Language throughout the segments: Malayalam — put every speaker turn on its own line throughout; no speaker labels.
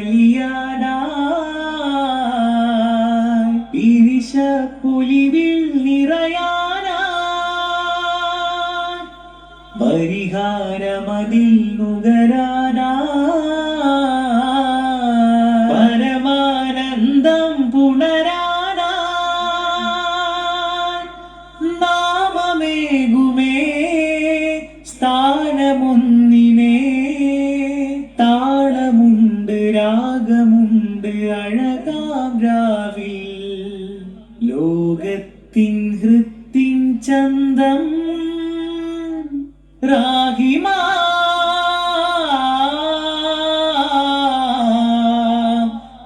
一样。അഴകാം ലോകത്തിൻ ഹൃത്തിൻ ചന്തം രാഹിമാ.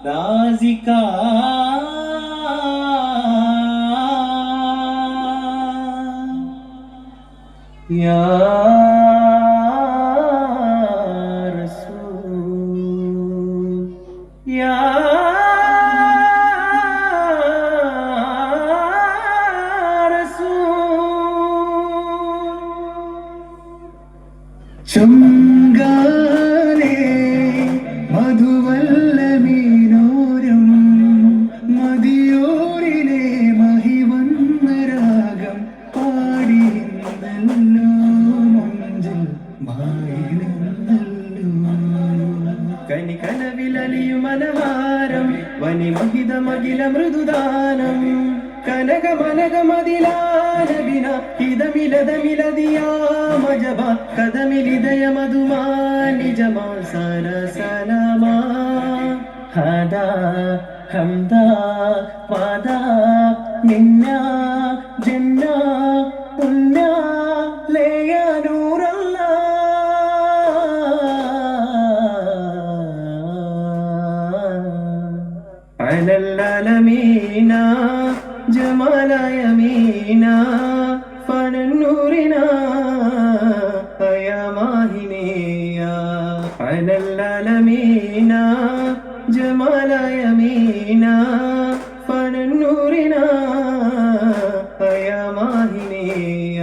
രാജിക യാ ചുങ്കാലേ മധുവല്ലമീനോരം മതിയോരിലെ മഹിവന്നരാഗം പാടിയിരുന്നല്ലോ മഞ്ചൽ കനി കനവിലലിയും മനവാരം വനിമഹിതമകില മൃദുദാനം കനക മനകമതിലാനബിന ഹിതമിലതമിലതിയാ മജബ കഥമിലിതയ മധുമാ നിജമാ സര സലമാ ഹദാ ഹംദ പദ നിന്ന ജന്ന പുണ്യ ലേയ على العالمين അജ്മലായ മീന പനന്നൂറിന അയമാഹിനിയ അനല്ലമീന ജമാലായ മീന പനന്നൂറിന അയമാഹിനിയ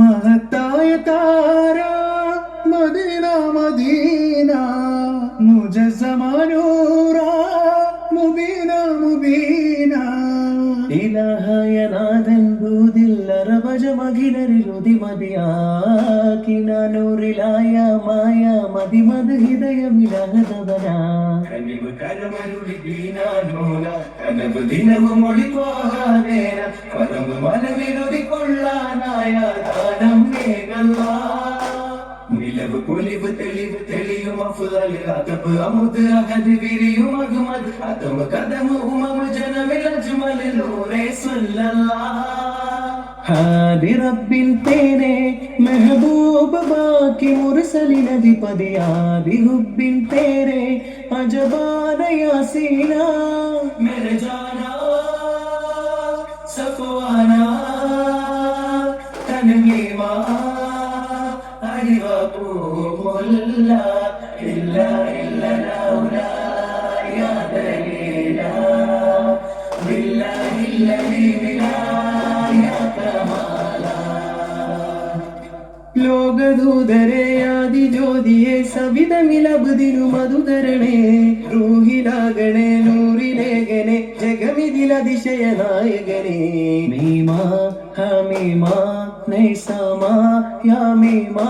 മഹത്തായ താ അറബജ മകിലരിൽ ഉതിമതിയാക്കിന നൂറിലായ മായ കനിവ് കരമരുളി ദീനാനോല കനവ് പരമ മനവിരുതി കൊള്ളാനായ അമുദ് അഹ്മദ് നൂറേ ഹാദി റബ്ബിൻ തേനെ മെഹബൂബ് ബാക്കി മുർസലിനധിപതിയാദി ഹുബിൻ തേരെ അജബാന യാസീന. മേരെ ജാന സഫവാന തൻവീമ അരിവ പൂമുല്ല ഇല്ല ഇല്ല ലൗല യാ ദലീല ബില്ലാഹില്ലദി ബിലാ ലോകദൂതരെ ആദിജ്യോതിയെ സവിതമിലബുദിനു മധുതരണേ റൂഹിലാകണേ നൂറിലേഖനെ ജഗമിതിലതിശയ നായകനെ മീമാ ഹമീമാ നൈസാമാ യാമീമാ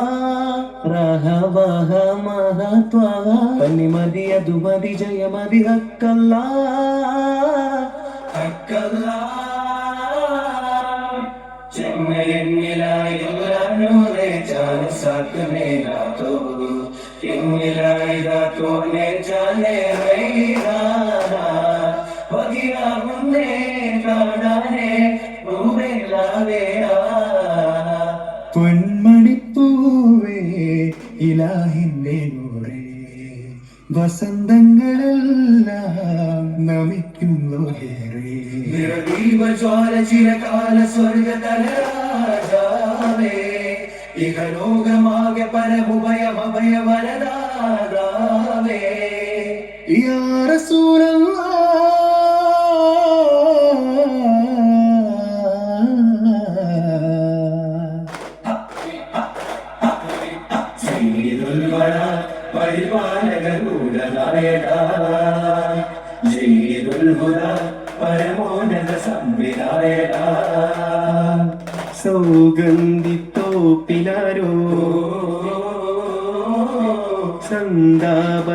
റഹവഹ മഹത്വഹ പന്നിമതി അതുമതി ജയമതി ഹക്കല്ലാ ഹക്കല്ലാ ചെമ്മലിന്നിലായൂരേ ചാന സാക്കമേലാ തോ എന്നിലായിതാ തോനെ ചാനെ റൈദാനാ വകിയാകുന്നേ കാണാനേ ഊരെല്ലാവേരാ പൊന്മണിപ്പൂവേ ഇലാഹിന്റെ നൂറേ. വസന്തങ്ങളെല്ലാം നമിക്കുന്നു ഹേറി.
ചിരകാല സ്വർഗതലരാജാവേ ഇഹലോകമാകെ പരമുഭയമഭയ വരദാതാവേ
യാ
ചെയ്തുൽഹുദ പരമോന്നത സംവിധായക
സൗഗന്ധിത്തോപ്പിലാരോ സന്താപക്കാറ്റിലാരോ?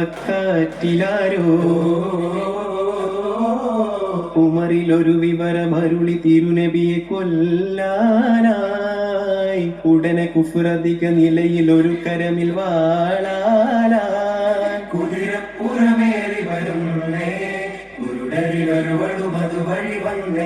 ഉമറിലൊരു വിവരമരുളി തിരുനബിയെ കൊല്ലാനായി. ഉടനെ കുഫുറധിക നിലയിൽ ഒരു കരമിൽ വാളാലായി
കുതിരപ്പുറമേറി വരുന്നേ കുരുടരിലൊരു വടുമതു വഴി വന്നേ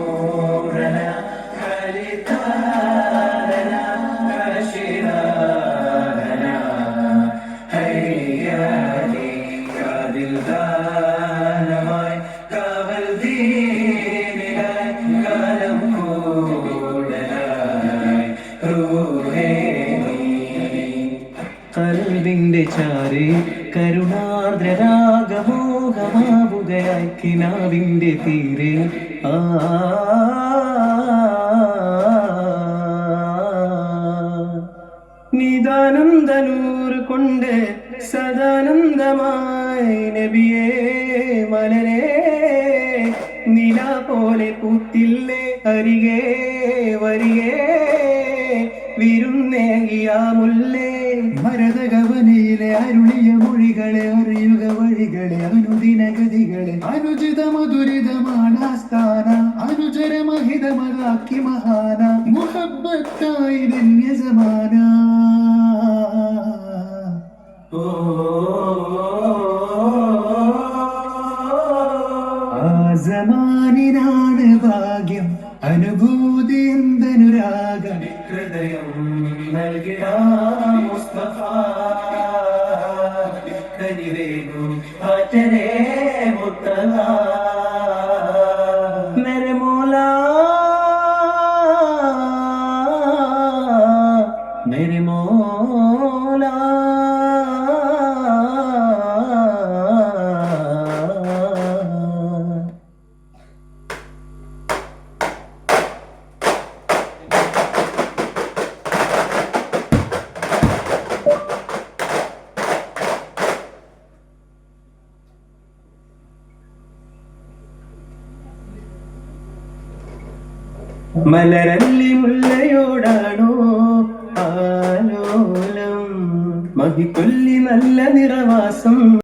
കൽവിന്റെ ചാരി കരുണാർദ്രരാഗമോഹമാവുകയായി കിനാവിന്റെ തീരെ. ആ. നിദാനന്ദനൂർ കൊണ്ട് സദാനന്ദമായി നബിയേ മലരേ നില പോലെ പൂത്തില്ലേ അരികെ. അനുചിത മധുരിതമാണ് സ്ഥാന അനുചര മഹിതമതാക്കി മഹാന മുഹബത്തായി ധന്യസമാന ആ സമാനിനാണ് ഭാഗ്യം അനുഭൂതി എന്തനുരാഗം.
ഹൃദയം നൽകിയ മുസ്തഫ കനിവേഗു ആറ്റരേ
मेरे मौला മലരല്ലി മുല്ലയോടാണോ മഹിക്കൊല്ലി നല്ല നിറവാസം.